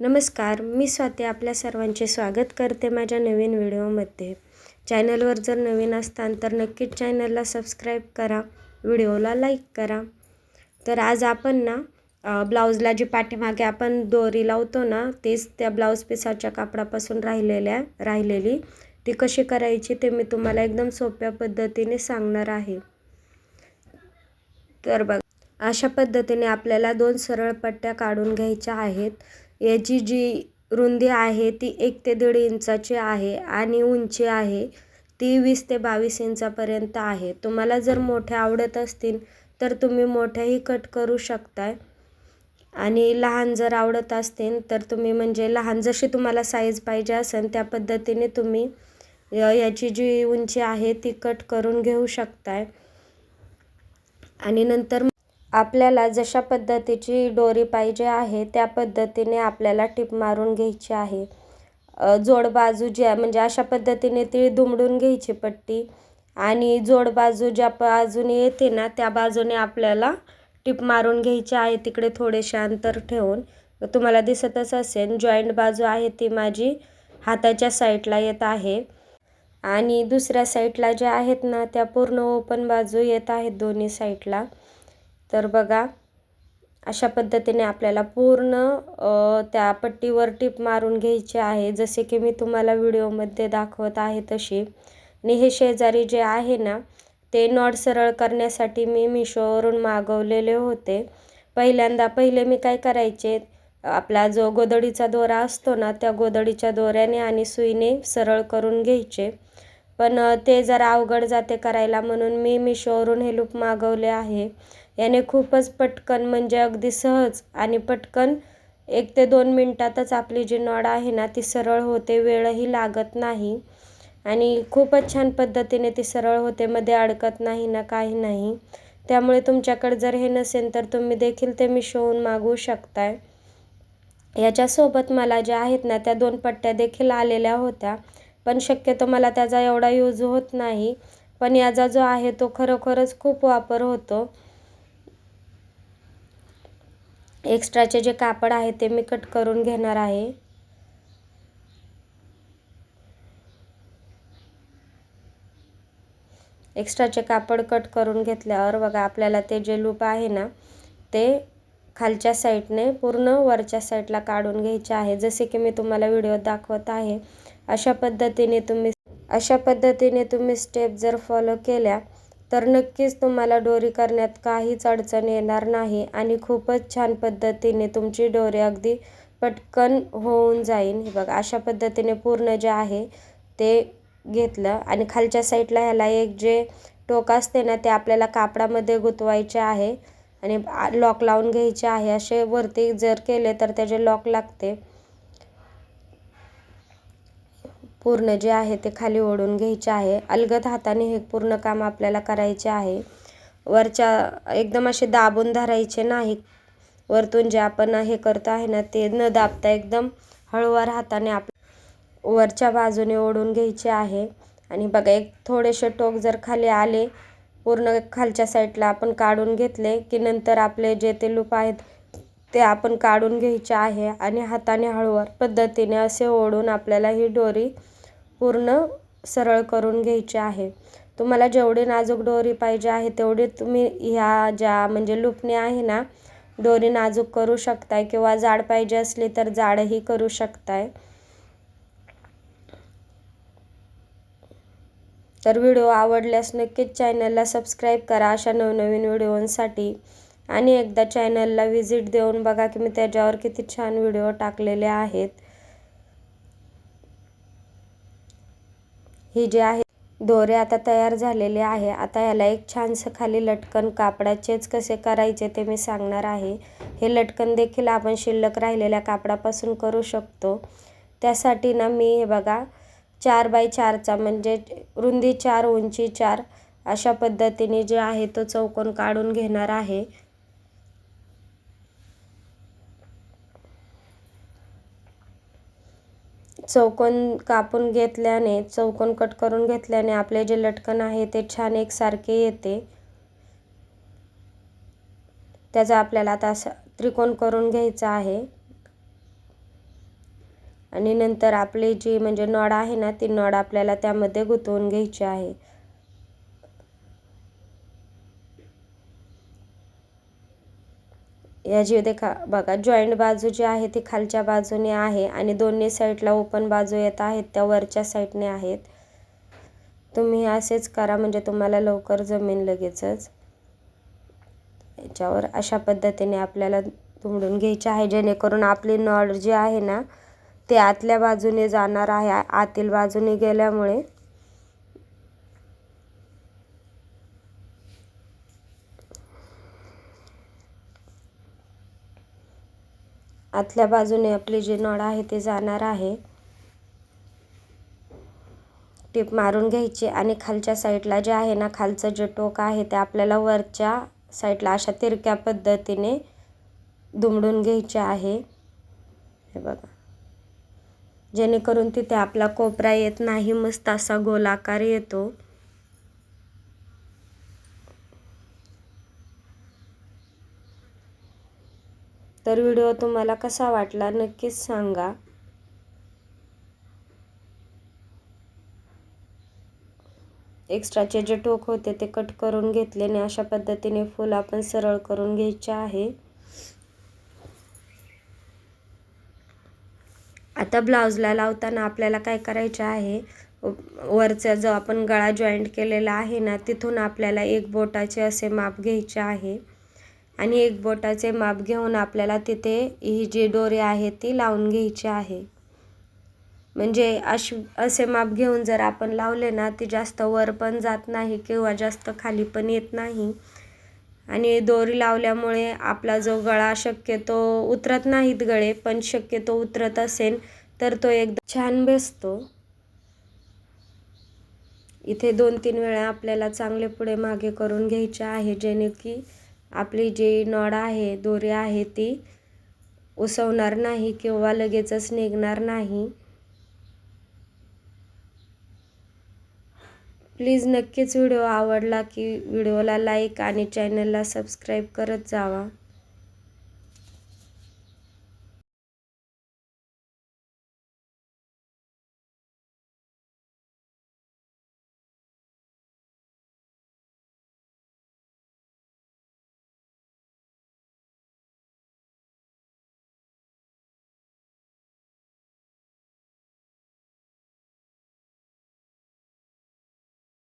नमस्कार मी स्वाती आपल्या सर्वांचे स्वागत करते माझ्या नवीन व्हिडिओमध्ये. चॅनलवर जर नवीन असताल तर नक्कीच चॅनलला सबस्क्राईब करा व्हिडिओला लाईक करा. तर आज आपण ना ब्लाऊजला जी पाठीमागे आपण दोरी लावतो ना तीच त्या ब्लाऊज पिसाच्या कापडापासून राहिलेल्या राहिलेली. ती कशी करायची ते मी तुम्हाला एकदम सोप्या पद्धतीने सांगणार आहे. तर बघ अशा पद्धतीने आपल्याला दोन सरळ पट्ट्या काढून घ्यायच्या आहेत. याची जी रुंदी आहे ती एक ते दीड इंचाची आहे आणि उंची आहे ती वीस ते बावीस इंचापर्यंत आहे. तुम्हाला जर मोठ्या आवडत असतील तर तुम्ही मोठ्याही कट करू शकताय. आणि लहान जर आवडत असतील तर तुम्ही म्हणजे लहान जशी तुम्हाला साईज पाहिजे असेल त्या पद्धतीने तुम्ही याची जी उंची आहे ती कट करून घेऊ शकताय. आणि नंतर आपल्याला जशा पद्धतीची दोरी पाहिजे आहे त्या पद्धतीने आपल्याला टिप मारून घ्यायची आहे. जोड बाजू ज्या म्हणजे अशा पद्धतीने ती दुमडून घ्यायची पट्टी आणि जोड बाजू ज्या बाजूने येते ना त्या बाजूने आपल्याला टिप मारून घ्यायची आहे. तिकडे थोडेसे अंतर ठेवून तुम्हाला दिसतच असेल जॉईंट बाजू आहे ती माझी हाताच्या साईडला येत आहे आणि दुसऱ्या साईडला ज्या आहेत ना त्या पूर्ण ओपन बाजू येत आहेत दोन्ही साईडला. तर बघा अशा पद्धतीने आपल्याला पूर्ण त्या पट्टीवर टिप मारून घ्यायची आहे. जसे की मी तुम्हाला व्हिडिओमध्ये दाखवत आहे तशी. आणि हे शेजारी जे आहे ना ते नॉट सरळ करण्यासाठी मी मिशोवरून मागवलेले होते. पहिल्यांदा पहिले मी काय करायचे आपला जो गोदडीचा दोरा असतो ना त्या गोदडीच्या दोऱ्याने आणि सुईने सरळ करून घ्यायचे. पण ते जरा अवघड जाते करायला म्हणून मी मिशोवरून हे लूप मागवले आहे. याने खूपच पटकन म्हणजे अगदी सहज आणि पटकन एक ते दोन मिनटातच आपली जी नॉड आहे ना ती सरळ होते वेळही लागत नाही. आणि खूपच छान पद्धतीने ती सरळ होते मध्ये अडकत नाही ना काही नाही. त्यामुळे तुमच्याकडे जर हे नसेल तर तुम्ही देखील ते मिशोहून मागवू शकताय. याच्यासोबत मला ज्या आहेत ना त्या दोन पट्ट्या देखील आलेल्या होत्या. पण शक्यतो मला त्याचा एवढा यूज होत नाही. पण याचा जो आहे तो खरोखरच खूप वापर होतो. एक्स्ट्राचे जे कापड आहे ते मी कट करून घेणार आहे. एक्स्ट्राचे कापड कट करून घेतल्यावर बघा आपल्याला ते जे लूप आहे ना ते खालच्या साईडने पूर्ण वरच्या साईडला काढून घ्यायचे आहे. जसे की मी तुम्हाला व्हिडिओ दाखवत आहे अशा पद्धतीने तुम्ही अशा पद्धतीने तुम्ही स्टेप जर फॉलो केल्या तर नक्कीच तुम्हाला डोरी करण्यात काहीच अडचण येणार नाही आणि खूपच छान पद्धतीने तुमची डोरी अगदी पटकन होऊन जाईल हे बघा अशा पद्धतीने पूर्ण जे आहे ते घेतलं आणि खालच्या साईडला ह्याला एक जे टोक असते ना ते आपल्याला कापडामध्ये गुंतवायचे आहे आणि लॉक लावून घ्यायचे आहे. असे वरती जर केले तर त्याचे लॉक लागते. पूर्ण जे आहे ते खाली ओढून घ्यायचे आहे. अलगद हाताने हे पूर्ण काम आपल्याला करायचे आहे. वरच्या एकदम असे दाबून धरायचे नाही. वरतून जे आपण हे करतो आहे ना ते न दाबता एकदम हळूवार हाताने आप वरच्या बाजूने ओढून घ्यायचे आहे. आणि बघा एक थोडेसे टोक जर खाली आले पूर्ण खालच्या साईडला आपण काढून घेतले की नंतर आपले जे ते लूप आहेत ते आपण काढून घ्यायचे आहे. आणि हाताने हळूवार पद्धतीने असे ओढून आपल्याला ही डोरी पूर्ण सरळ करून घ्यायची आहे. तुम्हाला जेवढी नाजूक दोरी पाहिजे आहे तेवढी तुम्ही ह्या ज्या म्हणजे लूपने आहे ना दोरी नाजूक करू शकताय किंवा जाड पाहिजे असली तर जाडही करू शकताय. तर व्हिडिओ आवडल्यास नक्कीच चॅनलला सबस्क्राईब करा अशा नवनवीन व्हिडिओंसाठी. आणि एकदा चॅनलला व्हिजिट देऊन बघा की मी त्याच्यावर किती छान व्हिडिओ टाकलेले आहेत. ही जे आहे दोरे आता तयार झालेले आहे. आता याला एक छानसं खाली लटकन कापडाचेच कसे करायचे ते मी सांगणार आहे. हे लटकन देखील आपण शिल्लक राहिलेल्या कापडापासून करू शकतो. त्यासाठी ना मी हे बघा चार बाय चारचा म्हणजे रुंदी चार उंची चार अशा पद्धतीने जे आहे तो चौकोन काढून घेणार आहे. चौकोन कापून घेतल्याने चौकोन कट करून घेतल्याने आपले जे लटकन आहे ते छान एकसारखे येते. त्याचा आपल्याला आता असं त्रिकोण करून घ्यायचा आहे. आणि नंतर आपली जी म्हणजे नॉड आहे ना ती नॉड आपल्याला त्यामध्ये गुंतवून घ्यायची आहे. या जी देखा बघा जॉईंट बाजू जी आहे ती खालच्या बाजूने आहे आणि दोन्ही साईडला ओपन बाजू येत आहेत त्या वरच्या साईडने आहेत. तुम्ही असेच करा म्हणजे तुम्हाला लवकर जमीन लगेचच याच्यावर अशा पद्धतीने आपल्याला तुंबडून घ्यायचे आहे. जेणेकरून आपली नॉड जी आहे ना ते आतल्या बाजूने जाणार आहे. आतील बाजूने गेल्यामुळे आतल्या बाजूने आपली जी नळ आहे ते जाणार आहे. टीप मारून घ्यायची आणि खालच्या साईडला जे आहे ना खालचं जे टोक आहे ते आपल्याला वरच्या साईडला अशा तिरक्या पद्धतीने दुमडून घ्यायचे आहे. हे बघा. जेणेकरून तिथे आपला कोपरा येत नाही मस्त असा गोलाकार येतो. तर व्हिडिओ तुम्हाला कसा वाटला नक्कीच सांगा. एक्स्ट्राचे जे टोक होते ते कट करून घेतले आणि अशा पद्धतीने फूल आपण सरळ करून घ्यायचे आहे. आता ब्लाऊजला लावताना आपल्याला काय करायचे आहे? वरचा जो आपण गळा जॉईंट केलेला आहे ना तिथून आपल्याला एक बोटाचे असे माप घ्यायचे आहे. आणि एक बोटाचे माप घेऊन आपल्याला तिथे ही जी दोरी आहे ती लावून घ्यायची आहे. म्हणजे अश असे माप घेऊन जर आपण लावले ना ती जास्त वर पण जात नाही किंवा जास्त खाली पण येत नाही. आणि दोरी लावल्यामुळे आपला जो गळा शक्यतो उतरत नाहीत गळे पण शक्यतो उतरत असेल तर तो एकदम छान बसतो इथे दोन तीन वेळा आपल्याला चांगले पुढे मागे करून घ्यायचे आहे जेणे की आपली जी नॉड आहे दोरी आहे ती उसवणार नाही किंवा लगेचच निघणार नाही. प्लीज नक्कीच व्हिडिओ आवडला की व्हिडिओला लाईक आणि चॅनलला सबस्क्राईब करत जावा.